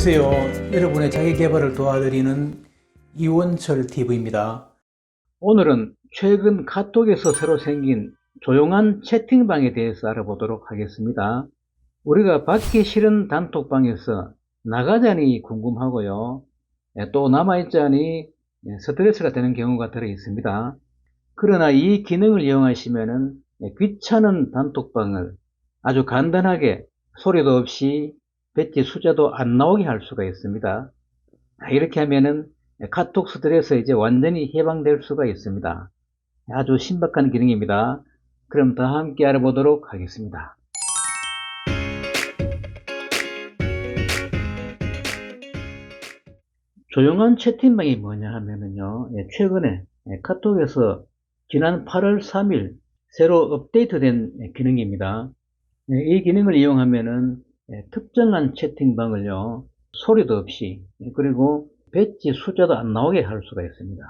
안녕하세요. 여러분의 자기 개발을 도와드리는 이원철 TV입니다. 오늘은 최근 카톡에서 새로 생긴 조용한 채팅방에 대해서 알아보도록 하겠습니다. 우리가 받기 싫은 단톡방에서 나가자니 궁금하고요. 예, 또 남아있자니 예, 스트레스가 되는 경우가 들어 있습니다. 그러나 이 기능을 이용하시면은 예, 귀찮은 단톡방을 아주 간단하게 소리도 없이 배지 숫자도 안 나오게 할 수가 있습니다. 아, 이렇게 하면은 카톡 스트레스 이제 완전히 해방될 수가 있습니다. 아주 신박한 기능입니다. 그럼 다 함께 알아보도록 하겠습니다. 조용한 채팅방이 뭐냐 하면은요, 예, 최근에 예, 카톡에서 지난 8월 3일 새로 업데이트된 예, 기능입니다. 예, 이 기능을 이용하면은 예, 특정한 채팅방을요, 소리도 없이, 예, 그리고 배지 숫자도 안 나오게 할 수가 있습니다.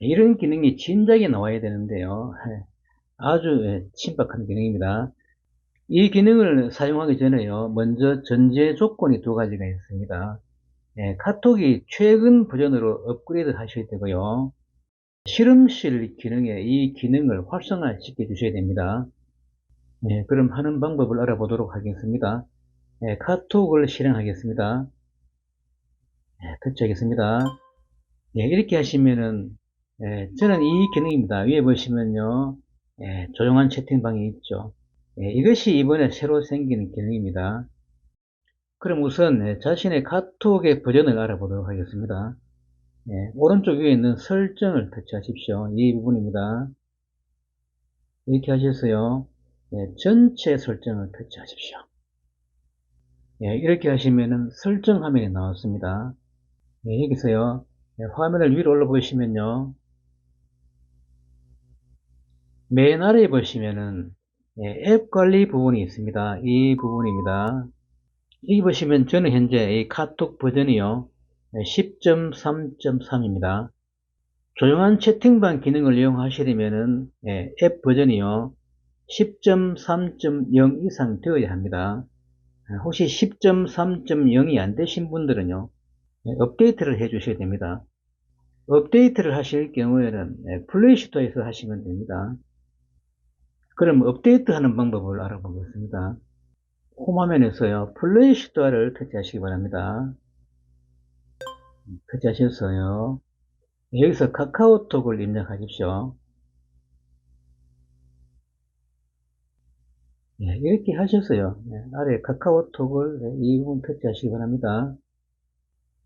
이런 기능이 진작에 나와야 되는데요. 예, 아주 예, 신박한 기능입니다. 이 기능을 사용하기 전에요, 먼저 전제 조건이 두 가지가 있습니다. 예, 카톡이 최근 버전으로 업그레이드 하셔야 되고요. 실험실 기능에 이 기능을 활성화시켜 주셔야 됩니다. 예, 그럼 하는 방법을 알아보도록 하겠습니다. 예, 카톡을 실행하겠습니다. 예, 터치하겠습니다. 예, 이렇게 하시면은 예, 저는 이 기능입니다. 위에 보시면요. 예, 조용한 채팅방이 있죠. 예, 이것이 이번에 새로 생긴 기능입니다. 그럼 우선 예, 자신의 카톡의 버전을 알아보도록 하겠습니다. 예, 오른쪽 위에 있는 설정을 터치하십시오. 이 부분입니다. 이렇게 하셔서요. 예, 전체 설정을 터치하십시오. 예, 이렇게 하시면은 설정 화면이 나왔습니다. 예, 여기서요. 예, 화면을 위로 올려 보시면요. 맨 아래에 보시면은 예, 앱 관리 부분이 있습니다. 이 부분입니다. 여기 보시면 저는 현재 이 카톡 버전이요. 10.3.3입니다. 조용한 채팅방 기능을 이용하시려면은 예, 앱 버전이요. 10.3.0 이상 되어야 합니다. 아, 혹시 10.3.0이 안 되신 분들은요. 예, 업데이트를 해 주셔야 됩니다. 업데이트를 하실 경우에는 예, 플레이스토어에서 하시면 됩니다. 그럼 업데이트 하는 방법을 알아보겠습니다. 홈화면에서요, 플레이 스토어를 터치하시기 바랍니다. 터치하셨어요. 여기서 카카오톡을 입력하십시오. 예, 이렇게 하셨어요. 예, 아래 카카오톡을 예, 이 부분 터치하시기 바랍니다.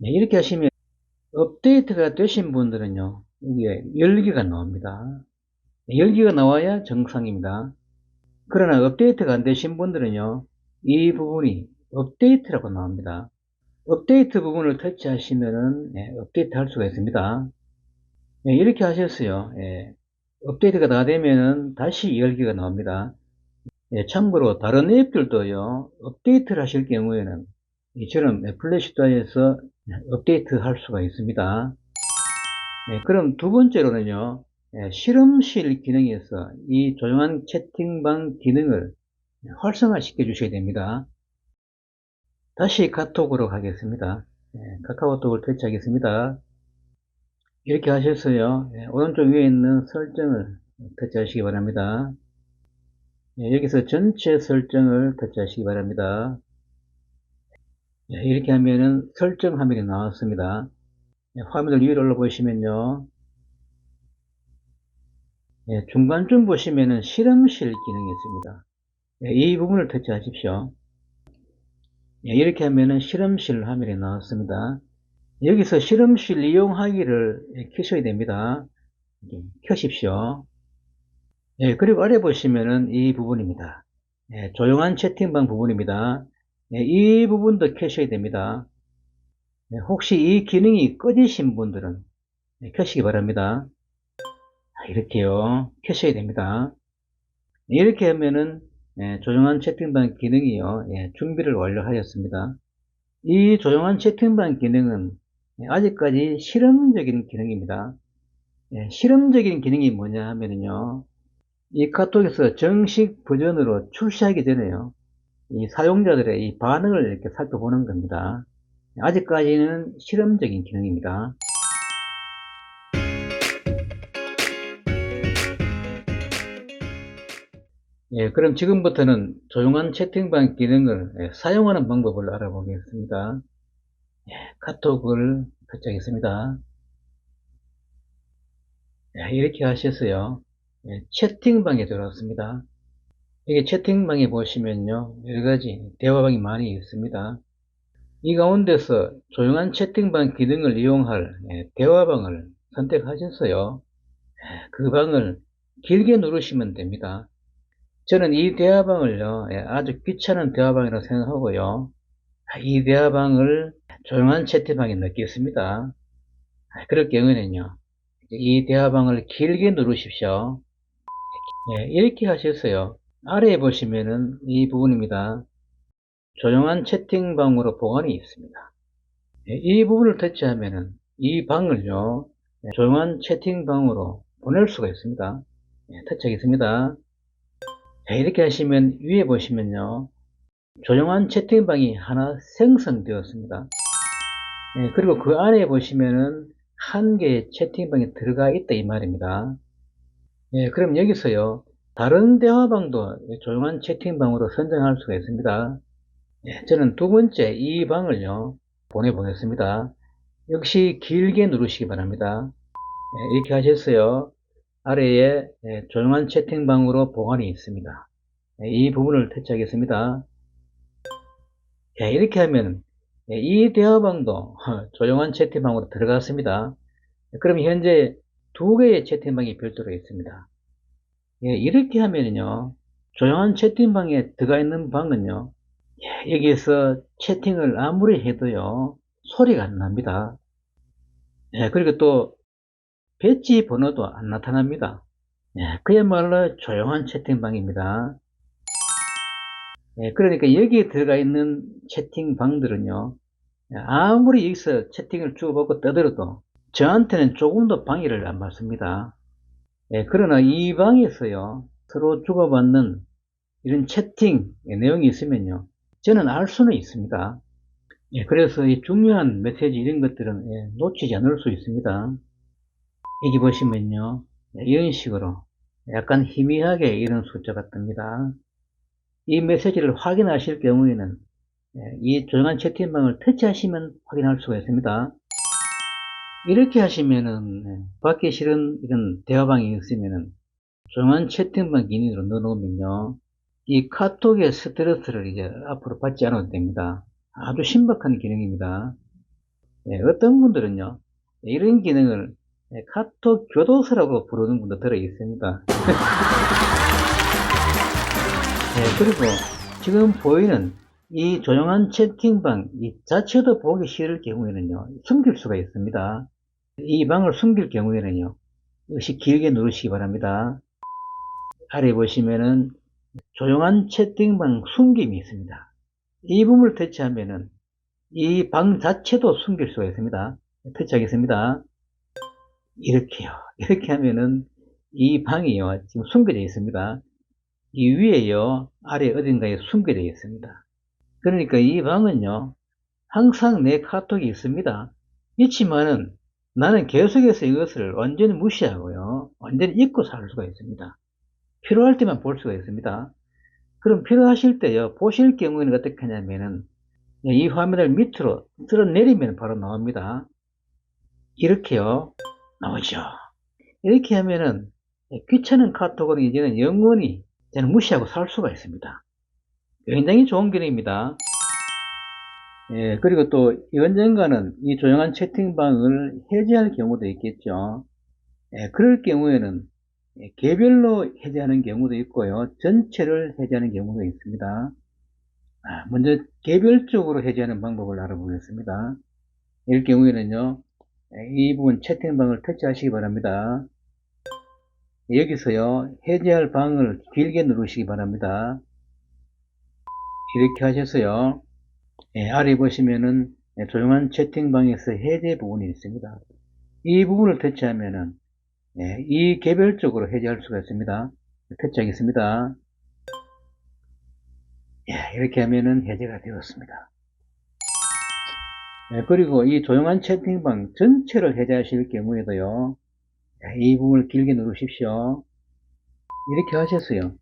예, 이렇게 하시면 업데이트가 되신 분들은요, 여기에 열기가 나옵니다. 열기가 나와야 정상입니다. 그러나 업데이트가 안 되신 분들은요, 이 부분이 업데이트라고 나옵니다. 업데이트 부분을 터치하시면은 예, 업데이트 할 수가 있습니다. 예, 이렇게 하셨어요. 예, 업데이트가 다 되면은 다시 열기가 나옵니다. 예, 참고로 다른 앱들도요, 업데이트를 하실 경우에는 이처럼 플래시스토어에서 업데이트 할 수가 있습니다. 예, 그럼 두 번째로는요, 예, 실험실 기능에서 이 조용한 채팅방 기능을 활성화 시켜 주셔야 됩니다. 다시 카톡으로 가겠습니다. 예, 카카오톡을 터치하겠습니다. 이렇게 하셨어요. 예, 오른쪽 위에 있는 설정을 터치하시기 바랍니다. 예, 여기서 전체 설정을 터치하시기 바랍니다. 예, 이렇게 하면은 설정 화면이 나왔습니다. 예, 화면을 위로 올려보시면요. 예, 중간쯤 보시면은 실험실 기능이 있습니다. 예, 이 부분을 터치하십시오. 예, 이렇게 하면은 실험실 화면이 나왔습니다. 여기서 실험실 이용하기를 예, 켜셔야 됩니다. 예, 켜십시오. 예, 그리고 아래 보시면은 이 부분입니다. 예, 조용한 채팅방 부분입니다. 예, 이 부분도 켜셔야 됩니다. 예, 혹시 이 기능이 꺼지신 분들은 예, 켜시기 바랍니다. 아, 이렇게요. 켜셔야 됩니다. 이렇게 하면은 예, 조용한 채팅방 기능이요. 예, 준비를 완료하였습니다. 이 조용한 채팅방 기능은 예, 아직까지 실험적인 기능입니다. 예, 실험적인 기능이 뭐냐 하면요. 이 카톡에서 정식 버전으로 출시하기 전에요. 이 사용자들의 이 반응을 이렇게 살펴보는 겁니다. 아직까지는 실험적인 기능입니다. 예, 그럼 지금부터는 조용한 채팅방 기능을 예, 사용하는 방법을 알아보겠습니다. 예, 카톡을 설정했습니다. 예, 이렇게 하셔서요. 예, 채팅방에 들어왔습니다. 여기 채팅방에 보시면요. 여러가지 대화방이 많이 있습니다. 이 가운데서 조용한 채팅방 기능을 이용할 예, 대화방을 선택하셔서요. 예, 그 방을 길게 누르시면 됩니다. 저는 이 대화방을요, 예, 아주 귀찮은 대화방이라고 생각하고요. 이 대화방을 조용한 채팅방에 넣겠습니다. 아, 그럴 경우에는요, 이 대화방을 길게 누르십시오. 예, 이렇게 하셨어요. 아래에 보시면은 이 부분입니다. 조용한 채팅방으로 보관이 있습니다. 예, 이 부분을 터치하면은 이 방을요, 예, 조용한 채팅방으로 보낼 수가 있습니다. 예, 터치하겠습니다. 자, 이렇게 하시면 위에 보시면요. 조용한 채팅방이 하나 생성되었습니다. 예, 그리고 그 안에 보시면은 한 개의 채팅방이 들어가 있다 이 말입니다. 예, 그럼 여기서요. 다른 대화방도 조용한 채팅방으로 선정할 수가 있습니다. 예, 저는 두 번째 이 방을요. 보내보겠습니다. 역시 길게 누르시기 바랍니다. 예, 이렇게 하셨어요. 아래에 예, 조용한 채팅방으로 보관이 있습니다. 예, 이 부분을 터치하겠습니다. 예, 이렇게 하면 이 대화방도 조용한 채팅방으로 들어갔습니다. 그럼 현재 두 개의 채팅방이 별도로 있습니다. 이렇게 하면요 조용한 채팅방에 들어가 있는 방은요 여기에서 채팅을 아무리 해도요 소리가 안 납니다. 그리고 또 배지 번호도 안 나타납니다. 예, 그야말로 조용한 채팅방입니다. 예, 그러니까 여기에 들어가 있는 채팅방들은요, 예, 아무리 여기서 채팅을 주고받고 떠들어도 저한테는 조금도 방해를 안 받습니다. 예, 그러나 이 방에서요, 서로 주고받는 이런 채팅 내용이 있으면요, 저는 알 수는 있습니다. 예, 그래서 이 중요한 메시지 이런 것들은 예, 놓치지 않을 수 있습니다. 여기 보시면요. 이런 식으로 약간 희미하게 이런 숫자가 뜹니다. 이 메시지를 확인하실 경우에는 예, 이 조용한 채팅방을 터치하시면 확인할 수가 있습니다. 이렇게 하시면은 예, 받기 싫은 이런 대화방이 있으면은 조용한 채팅방 기능으로 넣어놓으면요. 이 카톡의 스트레스를 이제 앞으로 받지 않아도 됩니다. 아주 신박한 기능입니다. 예, 어떤 분들은요. 이런 기능을 네, 카톡 교도소라고 부르는 분도 들어 있습니다. 네, 그리고 지금 보이는 이 조용한 채팅방 이 자체도 보기 싫을 경우에는요 숨길 수가 있습니다. 이 방을 숨길 경우에는요 역시 길게 누르시기 바랍니다. 아래 보시면은 조용한 채팅방 숨김이 있습니다. 이 부분을 터치하면은 이 방 자체도 숨길 수가 있습니다. 터치하겠습니다. 이렇게요. 이렇게 하면은 이 방이요. 지금 숨겨져 있습니다. 이 위에요. 아래 어딘가에 숨겨져 있습니다. 그러니까 이 방은요. 항상 내 카톡이 있습니다. 있지만은 나는 계속해서 이것을 완전히 무시하고요. 완전히 잊고 살 수가 있습니다. 필요할 때만 볼 수가 있습니다. 그럼 필요하실 때요. 보실 경우에는 어떻게 하냐면은 이 화면을 밑으로 쓸어 내리면 바로 나옵니다. 이렇게요. 나오죠. 이렇게 하면은 귀찮은 카톡은 이제는 영원히 저는 무시하고 살 수가 있습니다. 굉장히 좋은 기능입니다. 예, 그리고 또 언젠가는 이 조용한 채팅방을 해제할 경우도 있겠죠. 예, 그럴 경우에는 개별로 해제하는 경우도 있고요. 전체를 해제하는 경우도 있습니다. 아, 먼저 개별적으로 해제하는 방법을 알아보겠습니다. 이럴 경우에는요. 이 부분 채팅방을 터치하시기 바랍니다. 여기서요 해제할 방을 길게 누르시기 바랍니다. 이렇게 하셔서요 예, 아래 보시면은 예, 조용한 채팅방에서 해제 부분이 있습니다. 이 부분을 터치하면은 예, 이 개별적으로 해제할 수가 있습니다. 터치하겠습니다. 예, 이렇게 하면은 해제가 되었습니다. 예, 그리고 이 조용한 채팅방 전체를 해제하실 경우에도요, 예, 이 부분을 길게 누르십시오. 이렇게 하셨어요.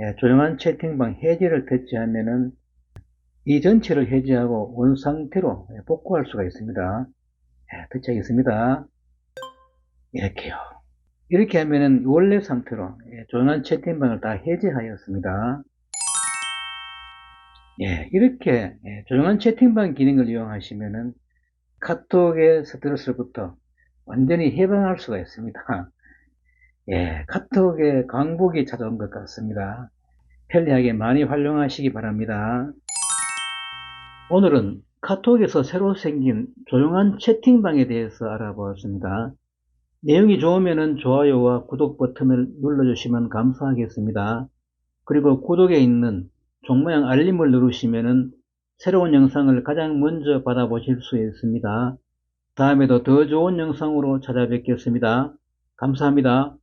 예, 조용한 채팅방 해제를 터치하면은 이 전체를 해제하고 원 상태로 예, 복구할 수가 있습니다. 예, 터치하겠습니다. 이렇게요. 이렇게 하면은 원래 상태로 예, 조용한 채팅방을 다 해제하였습니다. 예, 이렇게 예, 조용한 채팅방 기능을 이용하시면은 카톡의 스트레스로부터 완전히 해방할 수가 있습니다. 예, 카톡의 강복이 찾아온 것 같습니다. 편리하게 많이 활용하시기 바랍니다. 오늘은 카톡에서 새로 생긴 조용한 채팅방에 대해서 알아보았습니다. 내용이 좋으면 좋아요와 구독 버튼을 눌러주시면 감사하겠습니다. 그리고 구독에 있는 종모양 알림을 누르시면 새로운 영상을 가장 먼저 받아보실 수 있습니다. 다음에도 더 좋은 영상으로 찾아뵙겠습니다. 감사합니다.